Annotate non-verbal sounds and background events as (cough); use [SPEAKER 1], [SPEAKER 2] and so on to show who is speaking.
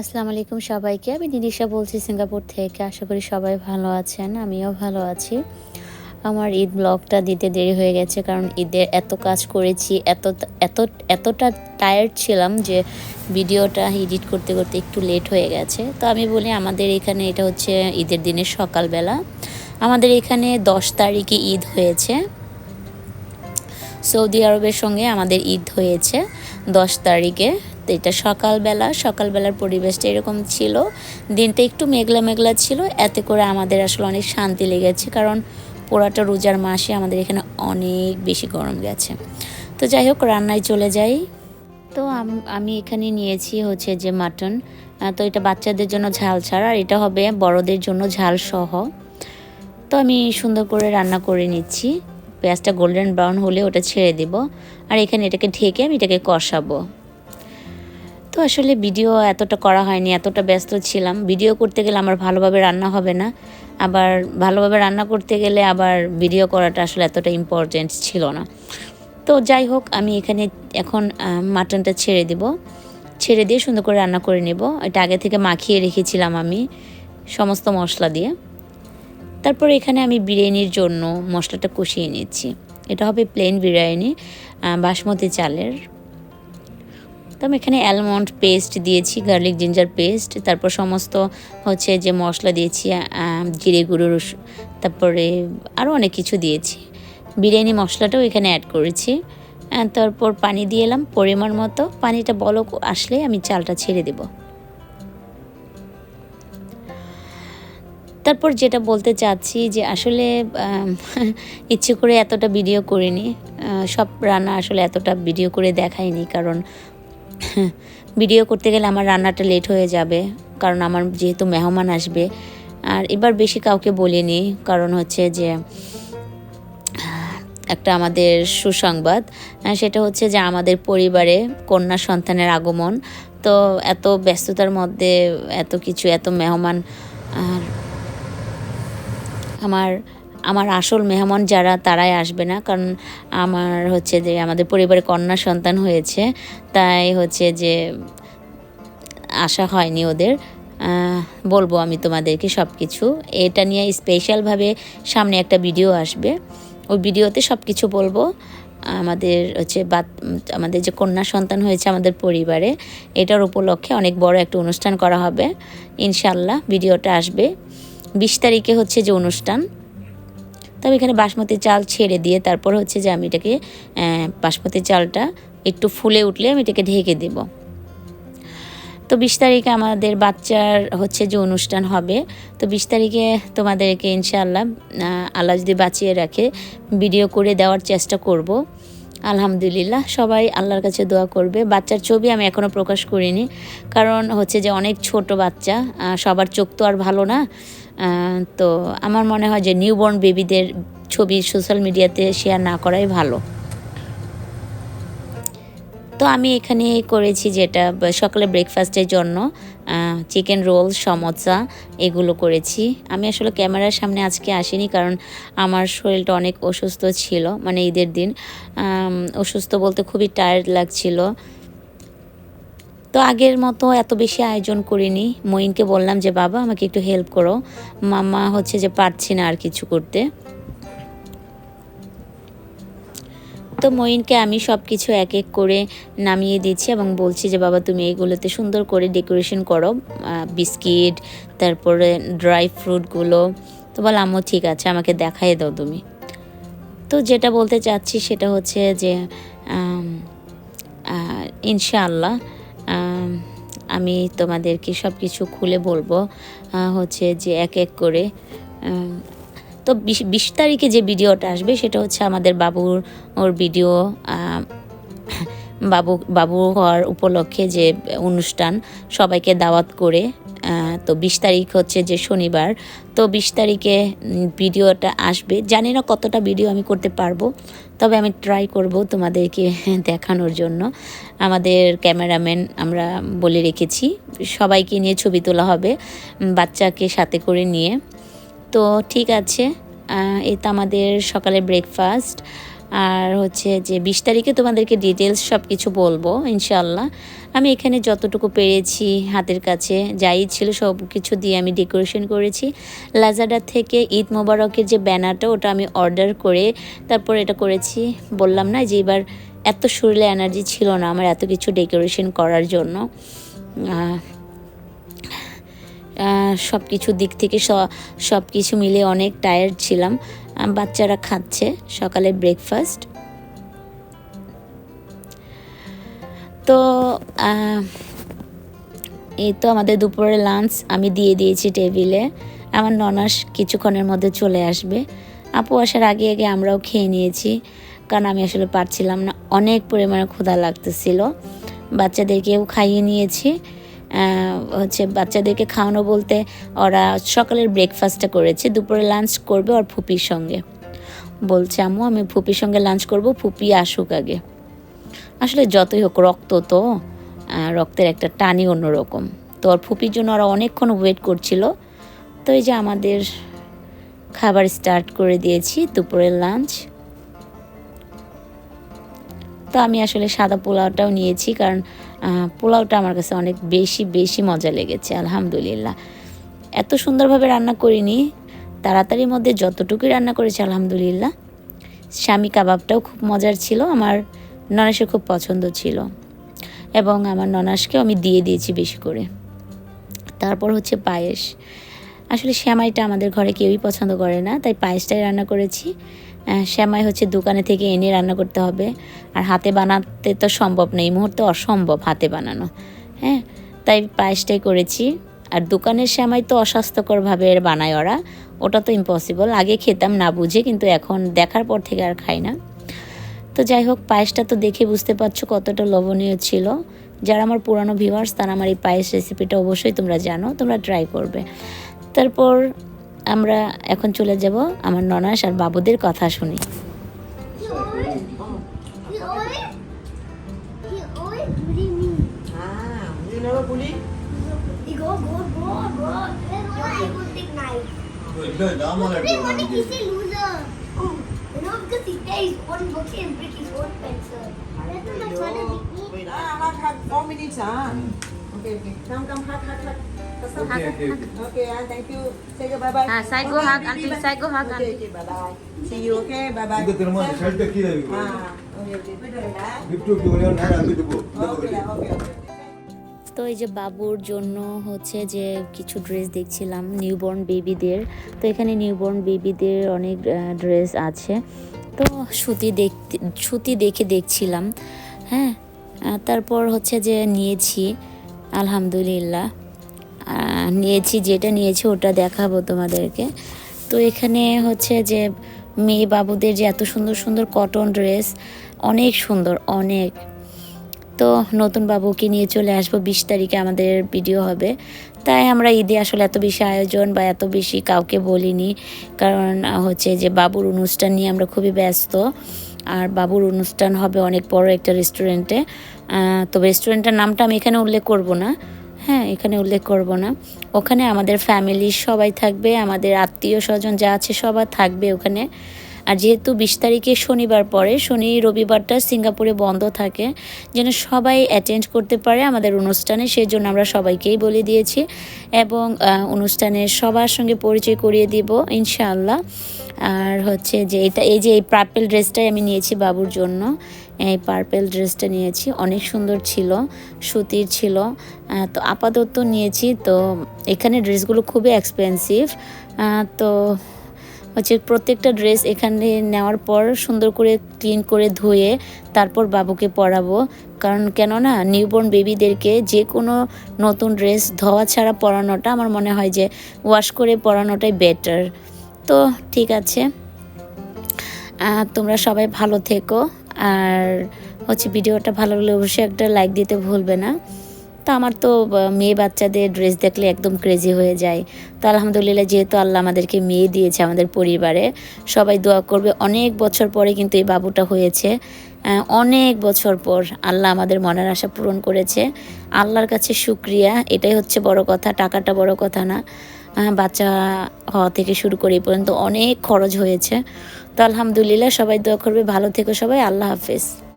[SPEAKER 1] আসসালামু আলাইকুম সবাইকে। আমি নিদিশা বলছি সিঙ্গাপুর থেকে। আশা করি সবাই ভালো আছেন, আমিও ভালো আছি। আমার ঈদ ব্লগটা দিতে দেরি হয়ে গেছে কারণ ঈদের এত কাজ করেছি, এত এত, এতটা টায়ার্ড ছিলাম যে ভিডিওটা এডিট করতে করতে একটু লেট হয়ে গেছে। তো আমি বলি আমাদের এখানে এটা হচ্ছে ঈদের দিনের সকালবেলা। আমাদের এখানে দশ তারিখে ঈদ হয়েছে। সৌদি আরবের সঙ্গে আমাদের ঈদ হয়েছে দশ তারিখে। এটা সকালবেলা, সকালবেলার পরিবেশটা এরকম ছিল। দিনটা একটু মেঘলা মেঘলা ছিল, এতে করে আমাদের আসলে অনেক শান্তি লেগেছে, কারণ পোড়াটা রোজার মাসে আমাদের এখানে অনেক বেশি গরম গেছে। তো যাই হোক, রান্নায় চলে যাই। তো আমি এখানে নিয়েছি হচ্ছে যে মাটন। তো এটা বাচ্চাদের জন্য ঝাল ছাড়া, আর এটা হবে বড়দের জন্য ঝাল সহ। তো আমি সুন্দর করে রান্না করে নিচ্ছি। পেঁয়াজটা গোল্ডেন ব্রাউন হলে ওটা ছেড়ে দেব। আর এখানে এটাকে ঢেকে আমি এটাকে কষাবো। তো আসলে ভিডিও এতটা করা হয়নি, এতটা ব্যস্ত ছিলাম। ভিডিও করতে গেলে আমার ভালোভাবে রান্না হবে না। আবার ভালোভাবে রান্না করতে গেলে আবার ভিডিও করাটা আসলে এতটা ইম্পর্টেন্ট ছিল না। তো যাই হোক, আমি এখানে এখন মাটনটা ছেড়ে দেব। ছেড়ে দিয়ে সুন্দর করে রান্না করে নেব। এটা আগে থেকে মাখিয়ে রেখেছিলাম আমি সমস্ত মশলা দিয়ে। তারপর এখানে আমি বিরিয়ানির জন্য মশলাটা কষিয়ে নিচ্ছি। এটা হবে প্লেন বিরিয়ানি বাসমতি চালের। তো আমি এখানে অ্যালমন্ড পেস্ট দিয়েছি গার্লিক জিঞ্জার পেস্ট তারপর সমস্ত হচ্ছে যে মশলা দিয়েছি জিরে গুঁড়ো তারপরে আরও অনেক কিছু দিয়েছি। বিরিয়ানি মশলাটাও এখানে অ্যাড করেছি। তারপর পানি দিয়ে এলাম, পরিমাণ মতো। পানিটা বলক আসলে আমি চালটা ছেড়ে দেব। তারপর যেটা বলতে চাচ্ছি যে আসলে ইচ্ছে করে এতটা ভিডিও করিনি। সব রান্না আসলে এতটা ভিডিও করে দেখাইনি, কারণ (laughs) ভিডিও করতে গেলে আমার রান্নাটা লেট হয়ে যাবে, কারণ আমার যেহেতু মেহমান আসবে। আর এবার বেশি কাউকে বলিনি, কারণ হচ্ছে যে একটা আমাদের সুসংবাদ সেটা হচ্ছে যে আমাদের পরিবারে কন্যা সন্তানের আগমন। তো এত ব্যস্ততার মধ্যে এত কিছু, এত মেহমান, আর আমার আমার আসল মেহমান যারা, তারাই আসবে না। কারণ আমার হচ্ছে যে, আমাদের পরিবারে কন্যা সন্তান হয়েছে। তাই হচ্ছে যে, আশা হয়নি ওদের। বলব আমি তোমাদেরকে সব কিছু এটা নিয়ে স্পেশালভাবে সামনে একটা ভিডিও আসবে। ওই ভিডিওতে সব কিছু বলব। আমাদের হচ্ছে বাত, আমাদের যে কন্যা সন্তান হয়েছে আমাদের পরিবারে, এটার উপলক্ষে অনেক বড় একটা অনুষ্ঠান করা হবে। ইনশাল্লাহ ভিডিওটা আসবে। বিশ তারিখে হচ্ছে যে অনুষ্ঠান। তবে এখানে বাসমতি চাল ছেড়ে দিয়ে তারপর হচ্ছে যে আমি এটাকে বাসমতি চালটা একটু ফুলে উঠলে আমি এটাকে ঢেকে দেব। তো বিশ তারিখে আমাদের বাচ্চার হচ্ছে যে অনুষ্ঠান হবে। তো বিশ তারিখে তোমাদেরকে ইনশাআল্লাহ আল্লাহ যদি বাঁচিয়ে রাখে, ভিডিও করে দেওয়ার চেষ্টা করব। আলহামদুলিল্লাহ, সবাই আল্লাহর কাছে দোয়া করবে। বাচ্চার ছবি আমি এখনও প্রকাশ করিনি, কারণ হচ্ছে যে অনেক ছোট বাচ্চা সবার চোখ তো আর ভালো না। তো আমার মনে হয় যে নিউবর্ন বেবিদের ছবি সোশ্যাল মিডিয়াতে শেয়ার না করাই ভালো। তো আমি এখানে করেছি যেটা, সকালে ব্রেকফাস্টের জন্য চিকেন রোল সমোসা এগুলো করেছি। আমি আসলে ক্যামেরার সামনে আজকে আসিনি কারণ আমার শরীরটা অনেক অসুস্থ ছিল মানে ঈদের দিন। অসুস্থ বলতে খুবই টায়ার্ড লাগছিল। তো আগের মতো এত বেশি আয়োজন করিনি। মইনকে বললাম যে, বাবা, আমাকে একটু হেল্প করো। মামা হচ্ছে যে পারছি না আর কিছু করতে। তো মইনকে আমি সব কিছু এক এক করে নামিয়ে দিচ্ছি এবং বলছি যে, বাবা, তুমি এইগুলোতে সুন্দর করে ডেকোরেশন করো। বিস্কিট, তারপরে ড্রাই ফ্রুটগুলো তো বল ঠিক আছে, আমাকে দেখাই দাও তুমি। তো যেটা বলতে চাচ্ছি সেটা হচ্ছে যে ইনশাআল্লাহ আমি তোমাদেরকে সব কিছু খুলে বলব হচ্ছে যে এক এক করে। তো বিশ বিশ তারিখে যে ভিডিওটা আসবে সেটা হচ্ছে আমাদের বাবুর ওর ভিডিও বাবু বাবু হওয়ার উপলক্ষে যে অনুষ্ঠান সবাইকে দাওয়াত করে তো বিশ তারিখ হচ্ছে যে শনিবার। তো বিশ তারিখে ভিডিওটা আসবে। জানি না কতটা ভিডিও আমি করতে পারব। তবে আমি ট্রাই করব তোমাদেরকে দেখানোর জন্য। আমাদের ক্যামেরাম্যান আমরা বলে রেখেছি, সবাইকে নিয়ে ছবি তোলা হবে বাচ্চাকে সাথে করে নিয়ে। তো ঠিক আছে এটা আমাদের সকালে ব্রেকফাস্ট আর হচ্ছে যে বিশ তারিখে তোমাদেরকে ডিটেলস সব কিছু বলব ইনশাল্লাহ আমি এখানে যতটুকু পেরেছি হাতের কাছে, যাই ছিল সব কিছু দিয়ে আমি ডেকোরেশন করেছি। লাজাডা থেকে ঈদ মোবারকের যে ব্যানারটা, ওটা আমি অর্ডার করে তারপর এটা করেছি। বললাম না যে এবার এত শরীরে এনার্জি ছিল না আমার এত কিছু ডেকোরেশন করার জন্য। সব কিছু দিক থেকে সব কিছু মিলে অনেক টায়ার্ড ছিলাম। বাচ্চারা খাচ্ছে সকালে ব্রেকফাস্ট তো এই তো আমাদের দুপুরের লাঞ্চ আমি দিয়ে দিয়েছি টেবিলে আমার ননাস কিছুক্ষণের মধ্যে চলে আসবে। আপু আসার আগে আগে আমরাও খেয়ে নিয়েছি, কারণ আমি আসলে পারছিলাম না। অনেক পরিমাণে ক্ষুধা লাগতেছিল। বাচ্চাদেরকেও খাইয়ে নিয়েছি। হচ্ছে বাচ্চাদেরকে খাওয়ানো বলতে ওরা সকালের ব্রেকফাস্টটা করেছে, দুপুরে লাঞ্চ করবে ওর ফুপির সঙ্গে। বলছে, আম্মু, আমি ফুপির সঙ্গে লাঞ্চ করব, ফুপি আসুক আগে। আসলে যতই হোক, রক্ত তো রক্তের একটা টানই অন্যরকম। তো ওর ফুপির জন্য ওরা অনেকক্ষণ ওয়েট করছিল। তো এই যে আমাদের খাবার স্টার্ট করে দিয়েছি দুপুরের লাঞ্চ তো আমি আসলে সাদা পোলাওটাও নিয়েছি, কারণ পোলাওটা আমার কাছে অনেক বেশি বেশি মজা লেগেছে, আলহামদুলিল্লাহ। এত সুন্দরভাবে রান্না করিনি, তাড়াতাড়ির মধ্যে যতটুকুই রান্না করেছি, আলহামদুলিল্লাহ। স্বামী কাবাবটাও খুব মজার ছিল, আমার ননাসের খুব পছন্দ ছিল। এবং আমার ননাসকেও আমি দিয়ে দিয়েছি বেশি করে। তারপর হচ্ছে পায়েস। আসলে শ্যামাইটা আমাদের ঘরে কেউই পছন্দ করে না, তাই পায়েসটাই রান্না করেছি। শ্যামাই হচ্ছে দোকানে থেকে এনে রান্না করতে হবে। আর হাতে বানাতে তো সম্ভব নেই এই মুহূর্তে অসম্ভব হাতে বানানো। হ্যাঁ তাই পায়েসটাই করেছি। আর দোকানের শ্যামাই তো অস্বাস্থ্যকরভাবে এর বানায় ওরা। ওটা তো ইম্পসিবল আগে খেতাম না বুঝে, কিন্তু এখন দেখার পর থেকে আর খাই না। তো যাই হোক, পায়েসটা তো দেখে বুঝতে পারছ কতটা লবণীয় ছিল। যারা আমার পুরানো ভিউয়ার্স তারা আমার এই পায়েস রেসিপিটা অবশ্যই তোমরা জানো, তোমরা ট্রাই করবে। তারপর আমরা এখন চলে যাব আমার ননাস আর বাবুদের কথা শুনি
[SPEAKER 2] Okay, okay. Come, come, hot, hot, hot. Faster,
[SPEAKER 3] Okay,
[SPEAKER 2] hug,
[SPEAKER 3] okay,
[SPEAKER 2] hug. Okay, ah, thank you. Say go bye bye.
[SPEAKER 1] Ah, say go hug, auntie, say go hug,
[SPEAKER 2] Okay,
[SPEAKER 1] auntie.
[SPEAKER 2] okay, bye bye. See you, okay? Bye bye.
[SPEAKER 3] ಈಗ ತಿರುಮ shirt ಕೀದ
[SPEAKER 2] Ah, okay, okay. Betul lah.
[SPEAKER 3] Gift ಹೋಗಿ ನಾನು ಅಂದಿದ್ದು
[SPEAKER 2] Okay lah, okay, okay.
[SPEAKER 1] তো এই যে বাবুর জন্য হচ্ছে যে কিছু ড্রেস দেখছিলাম নিউবর্ন বেবিদের তো এখানে নিউবর্ন বেবিদের অনেক ড্রেস আছে তো সুতি দেখতে সুতি দেখে দেখছিলাম হ্যাঁ আহ, তারপর হচ্ছে যে নিয়েছি আলহামদুলিল্লাহ আহ, নিয়েছি, যেটা নিয়েছি ওটা দেখাবো তোমাদেরকে। তো এখানে হচ্ছে যে মেয়ে বাবুদের যে এত সুন্দর সুন্দর কটন ড্রেস অনেক সুন্দর, অনেক। তো নতুন বাবুকে নিয়ে চলে আসব, বিশ তারিখে আমাদের ভিডিও হবে। তাই আমরা ঈদে আসলে এত বেশি আয়োজন বা এত বেশি কাউকে বলিনি, কারণ হচ্ছে যে বাবুর অনুষ্ঠান নিয়ে আমরা খুবই ব্যস্ত। আর বাবুর অনুষ্ঠান হবে অনেক বড় একটা রেস্টুরেন্টে তো রেস্টুরেন্টের নামটা আমি এখানে উল্লেখ করব না। হ্যাঁ এখানে উল্লেখ করব না। ওখানে আমাদের ফ্যামিলির সবাই থাকবে, আমাদের আত্মীয় স্বজন যা আছে সবাই থাকবে ওখানে। আর যেহেতু বিশ তারিখে শনিবার পরে শনি রবিবারটা সিঙ্গাপুরে বন্ধ থাকে, যেন সবাই অ্যাটেন্ড করতে পারে আমাদের অনুষ্ঠানে সেই জন্য আমরা সবাইকেই বলে দিয়েছি। এবং অনুষ্ঠানে সবার সঙ্গে পরিচয় করিয়ে দিব, ইনশাআল্লাহ। আর হচ্ছে যে এটা, এই যে এই পার্পেল ড্রেসটাই আমি নিয়েছি বাবুর জন্য। এই পার্পেল ড্রেসটা নিয়েছি। অনেক সুন্দর ছিল, সুতির ছিল। তো আপাতত নিয়েছি। তো এখানে ড্রেসগুলো খুবই এক্সপেন্সিভ তো হচ্ছে প্রত্যেকটা ড্রেস এখানে নেওয়ার পর সুন্দর করে ক্লিন করে ধুয়ে তারপর বাবুকে পরাবো। কারণ কেননা নিউবর্ন বেবিদেরকে যে কোনো নতুন ড্রেস ধোয়া ছাড়া পরানোটা আমার মনে হয় যে ওয়াশ করে পরানোটাই বেটার তো ঠিক আছে। তোমরা সবাই ভালো থেকো। আর হচ্ছে ভিডিওটা ভালো লাগলে অবশ্যই একটা লাইক দিতে ভুলবে না। তো আমার তো মেয়ে বাচ্চাদের ড্রেস দেখলে একদম ক্রেজি হয়ে যায়। তো আলহামদুলিল্লাহ যেহেতু আল্লাহ আমাদেরকে মেয়ে দিয়েছে আমাদের পরিবারে, সবাই দোয়া করবে। অনেক বছর পরে কিন্তু এই বাবুটা হয়েছে। অনেক বছর পর আল্লাহ আমাদের মনের আশা পূরণ করেছে। আল্লাহর কাছে শুক্রিয়া। এটাই হচ্ছে বড় কথা, টাকাটা বড় কথা না। বাচ্চা হওয়া থেকে শুরু করে এই পর্যন্ত অনেক খরচ হয়েছে। তো আলহামদুলিল্লাহ সবাই দোয়া করবে। ভালো থেকো সবাই আল্লাহ হাফেজ।